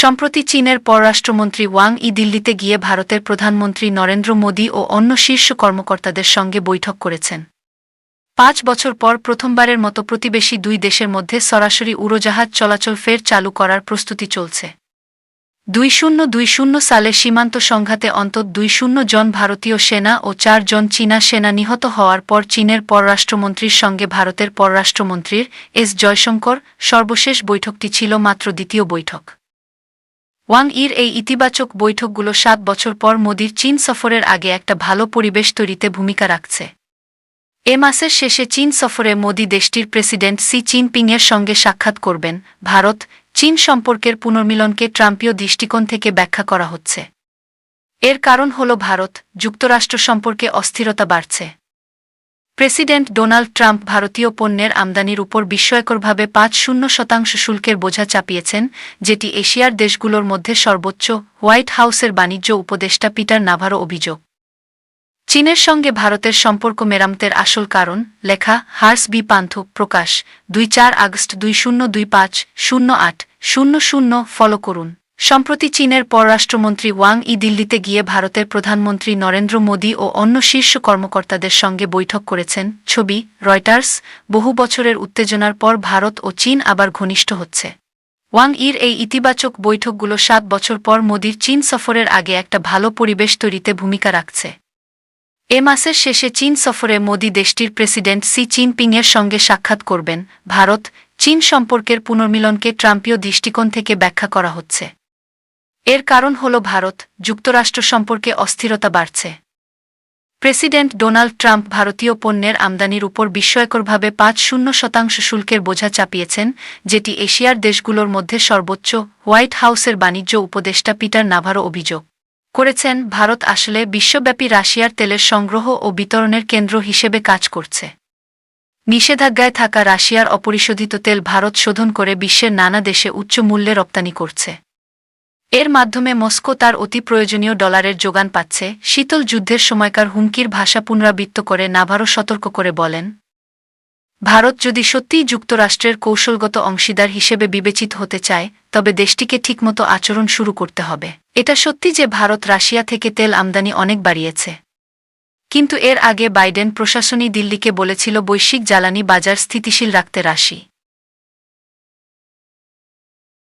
সম্প্রতি চীনের পররাষ্ট্রমন্ত্রী ওয়াং ই দিল্লিতে গিয়ে ভারতের প্রধানমন্ত্রী নরেন্দ্র মোদী ও অন্য শীর্ষ কর্মকর্তাদের সঙ্গে বৈঠক করেছেন। পাঁচ বছর পর প্রথমবারের মতো প্রতিবেশী দুই দেশের মধ্যে সরাসরি উড়োজাহাজ চলাচল ফের চালু করার প্রস্তুতি চলছে। দুই শূন্য দুই শূন্য সালে সীমান্ত সংঘাতে অন্তত দুই শূন্য জন ভারতীয় সেনা ও চার জন চীনা সেনা নিহত হওয়ার পর চীনের পররাষ্ট্রমন্ত্রীর সঙ্গে ভারতের পররাষ্ট্রমন্ত্রীর এস জয়শঙ্কর সর্বশেষ বৈঠকটি ছিল মাত্র দ্বিতীয় বৈঠক। ওয়াং ইর এই ইতিবাচক বৈঠকগুলো সাত বছর পর মোদির চীন সফরের আগে একটা ভালো পরিবেশ তৈরিতে ভূমিকা রাখছে। এ মাসের শেষে চীন সফরে মোদি দেশটির প্রেসিডেন্ট সি জিনপিংয়ের সঙ্গে সাক্ষাৎ করবেন। ভারত, চীন সম্পর্কের পুনর্মিলনকে ট্রাম্পীয় দৃষ্টিকোণ থেকে ব্যাখ্যা করা হচ্ছে। এর কারণ হল ভারত, যুক্তরাষ্ট্র সম্পর্কে অস্থিরতা বাড়ছে। প্রেসিডেন্ট ডোনাল্ড ট্রাম্প ভারতীয় পণ্যের আমদানির উপর বিস্ময়করভাবে পাঁচ শূন্য শতাংশ শুল্কের বোঝা চাপিয়েছেন, যেটি এশিয়ার দেশগুলোর মধ্যে সর্বোচ্চ, হোয়াইট হাউসের বাণিজ্য উপদেষ্টা পিটার নাভারো অভিযোগ। চীনের সঙ্গে ভারতের সম্পর্ক মেরামতের আসল কারণ, লেখা হার্স বি পান্থ, প্রকাশ, দুই চার আগস্ট দুই শূন্য দুই পাঁচ শূন্য আট শূন্য শূন্য ফলো করুন। সম্প্রতি চীনের পররাষ্ট্রমন্ত্রী ওয়াং ই দিল্লিতে গিয়ে ভারতের প্রধানমন্ত্রী নরেন্দ্র মোদী ও অন্য শীর্ষ কর্মকর্তাদের সঙ্গে বৈঠক করেছেন। ছবি, রয়টার্স, বহু বছরের উত্তেজনার পর ভারত ও চীন আবার ঘনিষ্ঠ হচ্ছে। ওয়াং ইর এই ইতিবাচক বৈঠকগুলো সাত বছর পর মোদির চীন সফরের আগে একটা ভালো পরিবেশ তৈরিতে ভূমিকা রাখছে। এ মাসের শেষে চীন সফরে মোদি দেশটির প্রেসিডেন্ট সি জিনপিংয়ের সঙ্গে সাক্ষাৎ করবেন। ভারত, চীন সম্পর্কের পুনর্মিলনকে ট্রাম্পীয় দৃষ্টিকোণ থেকে ব্যাখ্যা করা হচ্ছে। এর কারণ হল ভারত যুক্তরাষ্ট্র সম্পর্কে অস্থিরতা বাড়ছে। প্রেসিডেন্ট ডোনাল্ড ট্রাম্প ভারতীয় পণ্যের আমদানির উপর বিস্ময়করভাবে পাঁচ শূন্য শতাংশ শুল্কের বোঝা চাপিয়েছেন, যেটি এশিয়ার দেশগুলোর মধ্যে সর্বোচ্চ হোয়াইট হাউসের বাণিজ্য উপদেষ্টা পিটার নাভারো অভিযোগ করেছেন, ভারত আসলে বিশ্বব্যাপী রাশিয়ার তেলের সংগ্রহ ও বিতরণের কেন্দ্র হিসেবে কাজ করছে। নিষেধাজ্ঞায় থাকা রাশিয়ার অপরিশোধিত তেল ভারত শোধন করে বিশ্বের নানা দেশে উচ্চ মূল্যে রপ্তানি করছে। এর মাধ্যমে মস্কো তার অতি প্রয়োজনীয় ডলারের যোগান পাচ্ছে। শীতল যুদ্ধের সময়কার হুমকির ভাষা পুনরাবৃত্ত করে নাভারও সতর্ক করে বলেন, ভারত যদি সত্যিই যুক্তরাষ্ট্রের কৌশলগত অংশীদার হিসেবে বিবেচিত হতে চায়, তবে দেশটিকে ঠিকমতো আচরণ শুরু করতে হবে। এটা সত্যি যে ভারত রাশিয়া থেকে তেল আমদানি অনেক বাড়িয়েছে। কিন্তু এর আগে বাইডেন প্রশাসনই দিল্লিকে বলেছিল বৈশ্বিক জ্বালানি বাজার স্থিতিশীল রাখতে রাশি।